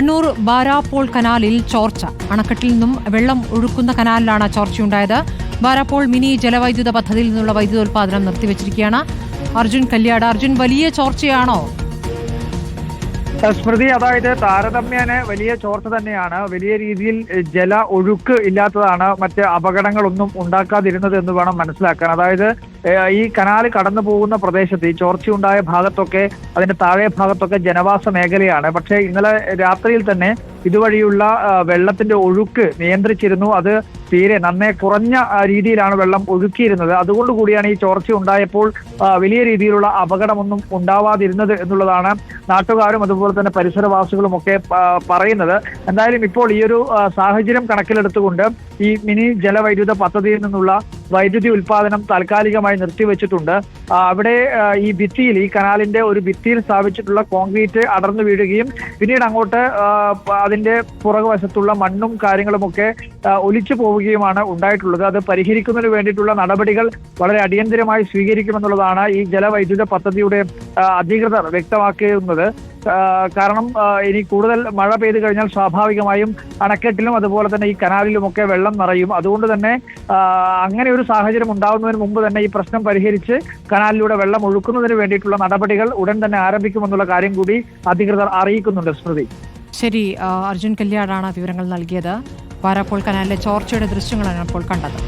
കണ്ണൂർ ബാരാപ്പോൾ കനാലിൽ ചോർച്ച. അണക്കെട്ടിൽ നിന്നും വെള്ളം ഒഴുക്കുന്ന കനാലിലാണ് ചോർച്ചയുണ്ടായത്. ബാരാപ്പോൾ മിനി ജലവൈദ്യുത പദ്ധതിയിൽ നിന്നുള്ള വൈദ്യുതോൽപാദനം നിർത്തിവച്ചിരിക്കുകയാണ് അർജുൻ കല്യാട്. അർജുൻ വലിയ ചോർച്ചയാണോ? സ്മൃതി അതായത് താരതമ്യേന വലിയ ചോർച്ച തന്നെയാണ്. വലിയ രീതിയിൽ ജല ഒഴുക്ക് ഇല്ലാത്തതാണ് മറ്റ് അപകടങ്ങളൊന്നും ഉണ്ടാക്കാതിരുന്നത് എന്ന് വേണം മനസ്സിലാക്കാൻ. അതായത് ഈ കനാല് കടന്നു പോകുന്ന പ്രദേശത്ത് ഈ ചോർച്ചയുണ്ടായ ഭാഗത്തൊക്കെ അതിന്റെ താഴെ ഭാഗത്തൊക്കെ ജനവാസ മേഖലയാണ്. പക്ഷേ ഇന്നലെ രാത്രിയിൽ തന്നെ ഇതുവഴിയുള്ള വെള്ളത്തിന്റെ ഒഴുക്ക് നിയന്ത്രിച്ചിരുന്നു. അത് തീരെ നന്നേ കുറഞ്ഞ രീതിയിലാണ് വെള്ളം ഒഴുക്കിയിരുന്നത്. അതുകൊണ്ട് കൂടിയാണ് ഈ ചോർച്ച ഉണ്ടായപ്പോൾ വലിയ രീതിയിലുള്ള അപകടമൊന്നും ഉണ്ടാവാതിരുന്നത് എന്നുള്ളതാണ് നാട്ടുകാരും അതുപോലെ തന്നെ പരിസരവാസികളും ഒക്കെ പറയുന്നത്. എന്തായാലും ഇപ്പോൾ ഈ ഒരു സാഹചര്യം കണക്കിലെടുത്തുകൊണ്ട് ഈ മിനി ജലവൈദ്യുത പദ്ധതിയിൽ നിന്നുള്ള വൈദ്യുതി ഉൽപാദനം താൽക്കാലികമായി നിർത്തിവെച്ചിട്ടുണ്ട്. അവിടെ ഈ ഭിത്തിയിൽ ഈ കനാലിന്റെ ഒരു ഭിത്തിയിൽ സ്ഥാപിച്ചിട്ടുള്ള കോൺക്രീറ്റ് അടർന്നു വീഴുകയും പിന്നീട് അങ്ങോട്ട് അതിന്റെ പുറകുവശത്തുള്ള മണ്ണും കാര്യങ്ങളുമൊക്കെ ഒലിച്ചു പോവുകയുമാണ് ഉണ്ടായിട്ടുള്ളത്. അത് പരിഹരിക്കുന്നതിന് വേണ്ടിയിട്ടുള്ള നടപടികൾ വളരെ അടിയന്തരമായി സ്വീകരിക്കുമെന്നുള്ളതാണ് ഈ ജലവൈദ്യുത പദ്ധതിയുടെ അധികൃതർ വ്യക്തമാക്കുന്നത് കാരണം ഇനി കൂടുതൽ മഴ പെയ്തു കഴിഞ്ഞാൽ സ്വാഭാവികമായും അണക്കെട്ടിലും അതുപോലെ തന്നെ ഈ കനാലിലുമൊക്കെ വെള്ളം നിറയും. അതുകൊണ്ട് തന്നെ അങ്ങനെ ഒരു സാഹചര്യം ഉണ്ടാകുന്നതിന് മുമ്പ് തന്നെ ഈ പ്രശ്നം പരിഹരിച്ച് കനാലിലൂടെ വെള്ളം ഒഴുക്കുന്നതിന് വേണ്ടിയിട്ടുള്ള നടപടികൾ ഉടൻ തന്നെ ആരംഭിക്കുമെന്നുള്ള കാര്യം കൂടി അധികൃതർ അറിയിക്കുന്നുണ്ട് സ്മൃതി. ശരി അർജുൻ കല്യാടാണ് വിവരങ്ങൾ നൽകിയത്. ബാരാപ്പോൾ കനാലിലെ ചോർച്ചയുടെ ദൃശ്യങ്ങളാണ് അപ്പോൾ കണ്ടത്.